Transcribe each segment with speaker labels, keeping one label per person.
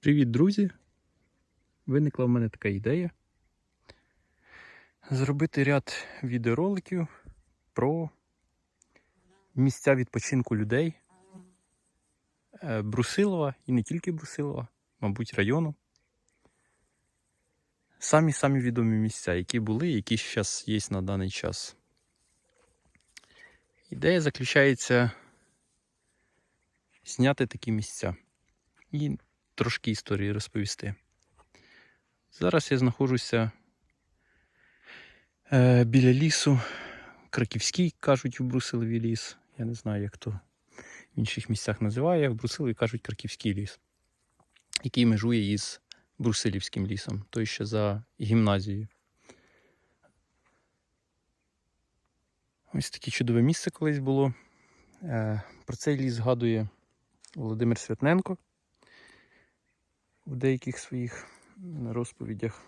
Speaker 1: Привіт, друзі! Виникла в мене така ідея зробити ряд відеороликів про місця відпочинку людей е, Брусилова і не тільки Брусилова, мабуть, району. Самі-самі відомі місця, які були, які зараз є на даний час. Ідея заключається зняти такі місця і трошки історії розповісти. Зараз я знаходжуся е, біля лісу. Краківський, кажуть, у Брусилові ліс. Я не знаю, як то в інших місцях називає. В Брусилові кажуть Краківський ліс, який межує із Брусилівським лісом, той ще за гімназією. Ось таке чудове місце колись було. Е, Про цей ліс згадує Володимир Святненко в деяких своїх розповідях.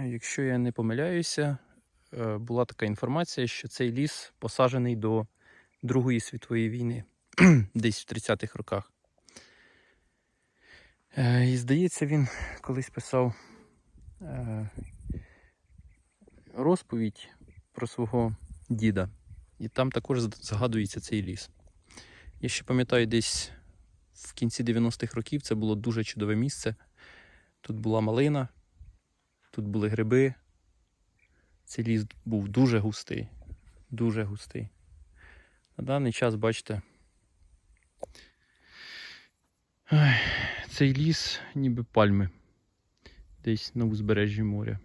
Speaker 1: Якщо я не помиляюся, е, була така інформація, що цей ліс посаджений до Другої світової війни, десь в 30-х роках. Е, І здається, він колись писав е, розповідь про свого діда. І там також згадується цей ліс. Я ще пам'ятаю, десь в кінці 90-х років це було дуже чудове місце. Тут була малина, тут були гриби. Цей ліс був дуже густий, дуже густий. На даний час, бачите, цей ліс ніби пальми, десь на узбережжі моря.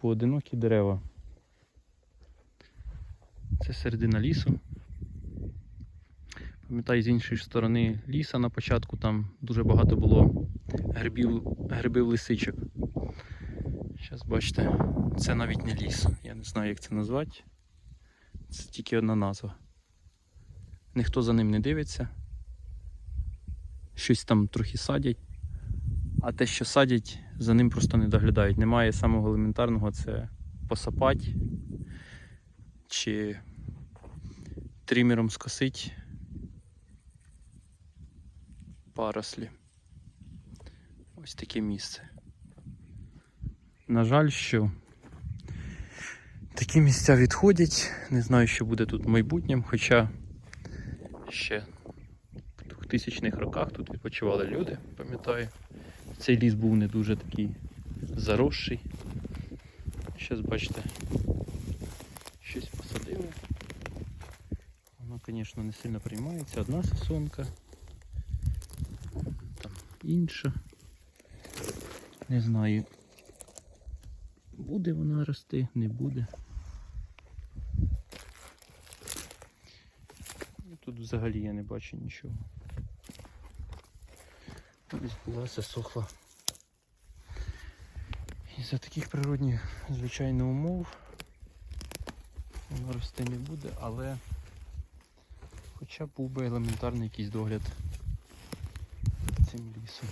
Speaker 1: Поодинокі дерева. Це середина лісу. Пам'ятаю, з іншої сторони ліса на початку там дуже багато було грибів, грибів лисичок. Зараз бачите, це навіть не ліс. Я не знаю, як це назвати. Це тільки одна назва. Ніхто за ним не дивиться. Щось там трохи садять, а те, що садять, за ним просто не доглядають. Немає самого елементарного це посапати чи тримером скосить парослі. Ось таке місце. На жаль, що такі місця відходять. Не знаю, що буде тут в майбутньому, хоча ще в 2000-х роках тут відпочивали люди, пам'ятаю. Цей ліс був не дуже такий заросший. Зараз бачите, щось посадили. Воно, звісно, не сильно приймається. Одна сосонка, там інша. Не знаю, буде вона рости, не буде. Ну, Тут взагалі я не бачу нічого. Ось була засохла. І за таких природних, звичайно, умов воно рости не буде, але хоча б був би елементарний якийсь догляд цим лісом.